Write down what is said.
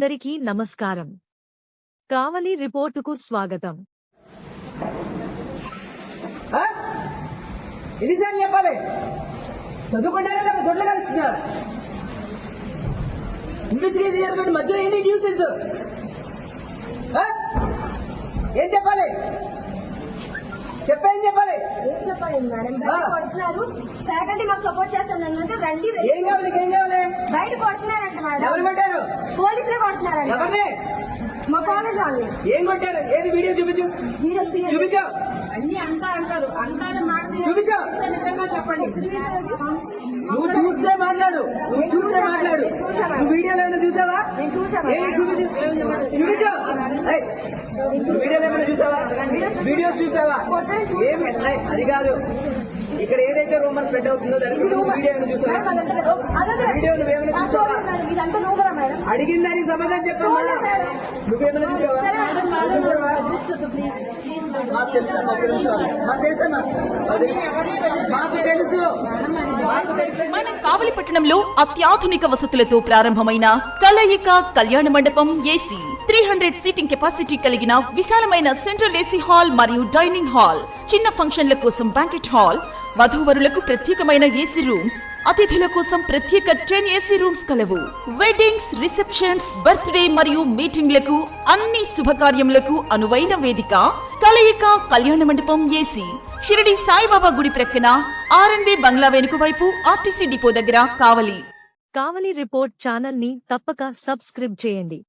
అందరికీ నమస్కారం. కావలి రిపోర్టుకు స్వాగతం. చెప్పాలి. చదువుకుంటారా లేదా గొడ్లు కలుస్తున్నారు. ఇన్వెస్టిగేషన్ జరుగుతుంది మధ్యలో ఏంటి న్యూసెన్స్ ఆ? ఏం చెప్పాలి? చెప్పేం చెప్పాలి? ఏం చెప్పాలి మేడం? ఆ. బయట కొడుతున్నారు. ఫ్యాకల్టీ మాకు సపోర్ట్ రండి ఏం కావాలి ఏం కావాలి? బయట కొడుతున్నారంట ఎవరు మేడం కొట్టారు పోలీసులే కొడుతున్నారంట ఎవరిని? మా కాలేజ్ వాళ్ళు. ఏం కొట్టారు? ఏది వీడియో చూపించు. వీడియో. చూపించు. అన్ని అంతా అంటారు. అంటారు మాట చూపించు. నిజంగా చెప్పండి. నువ్వు చూస్తే మాట్లాడు. నువ్వు చూస్తే మాట్లాడు. నువ్వు వీడియోలో ఏమైనా చూసావా? నేను చూసాను ఏం చూపించు? చూపించు. వీడియోలో ఏమైనా చూసావా? వీడియోస్ చూసావా? ఏమి అది కాదు. ఇక్కడ ఏదైతే రూమర్ స్ప్రెడ్ అవుతుందో దానికి వీడియో ఏమైనా చూసావా? వీడియో నువ్వేమైనా చూసావా? దానికి సమాధానం చెప్పమ్మా నువ్వేమైనా చూసావా చూసావా? మాకు తెలుసా మాకు తెలుసా మాకు తెలుసా మాకు తెలుసు. మాకు తెలుసు మాకు తెలుసు మన కావలి పట్టణంలో అత్యాధునిక వసతులతో ప్రారంభమైన కలయిక కళ్యాణ మండపం AC three hundred seating capacity కలిగిన విశాలమైన సెంట్రల్ ఏసీ హాల్ మరియు డైనింగ్ హాల్ చిన్న ఫంక్షన్ల కోసం బ్యాంకెట్ హాల్ వధూవరులకు ప్రత్యేకమైన ఏసీ రూమ్స్ అతిథుల కోసం ప్రత్యేక టెన్ ఏసీ రూమ్స్ కలవు. వెడ్డింగ్స్ రిసెప్షన్స్ బర్త్డే మరియు మీటింగ్లకు అన్ని శుభకార్యములకు అనువైన వేదిక కలయిక కళ్యాణ మండపం ఏసీ. షిరిడి సాయిబాబా గుడి ప్రక్కన ఆర్ఎన్బి బంగ్లా వెనుక వైపు ఆర్టీసీ డిపో దగ్గర కావలి. కావలి రిపోర్ట్ ఛానల్ని తప్పక సబ్స్క్రైబ్ చేయండి.